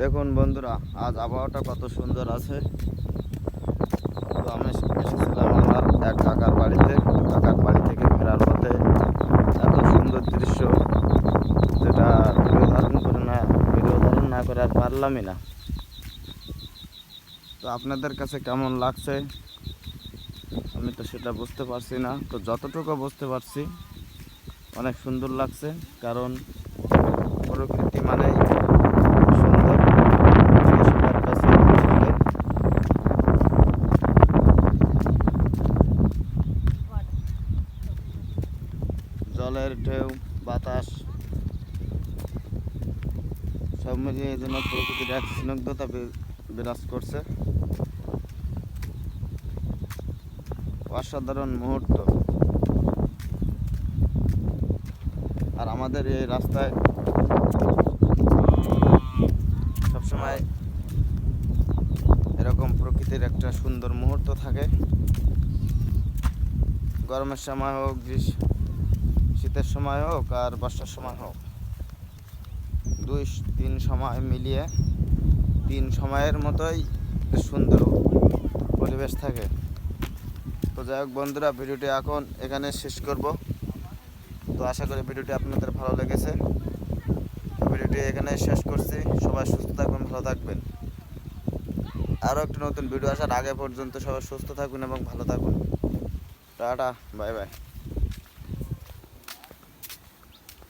দেখুন বন্ধুরা, আজ আবহাওয়াটা কত সুন্দর আছে। তো আমি এসেছিলাম আমার এক কাকার বাড়িতে। কাকার বাড়ি থেকে ফেরার পথে এত সুন্দর দৃশ্য, যেটা ভিডিও ধারণ করে না, ভিডিও ধারণ না করে আর পারলামই না। তো আপনাদের কাছে কেমন লাগছে? আমি তো সেটা বুঝতে পারছি না। তো যতটুকু বুঝতে পারছি, অনেক সুন্দর লাগছে, কারণ প্রকৃতি মানেই সুন্দর এটা সবার কাছে ভালো লাগে জলের ঢেউ, বাতাস, সব মিলিয়ে এই জন্য প্রকৃতির এক স্নিগ্ধতা বিরাজ করছে। অসাধারণ মুহূর্ত। আর আমাদের এই রাস্তায় সবসময় এরকম প্রকৃতির একটা সুন্দর মুহূর্ত থাকে। গরমের সময় হোক, গ্রীষ্ম শীতের সময় হোক আর বর্ষার সময় হোক। দুই, তিন সময় মিলিয়ে তিন সময়ের মতোই সুন্দর পরিবেশ থাকে। তো যাই হোক বন্ধুরা, ভিডিওটি এখন এখানে শেষ করব। তো আশা করি ভিডিওটি আপনাদের ভালো লেগেছে। ভিডিওটি এখানে শেষ করছি। সবাই সুস্থ থাকবেন, ভালো থাকবেন। আরও একটা নতুন ভিডিও আসার আগে পর্যন্ত সবাই সুস্থ থাকবেন এবং ভালো থাকুন। Tata, bye bye.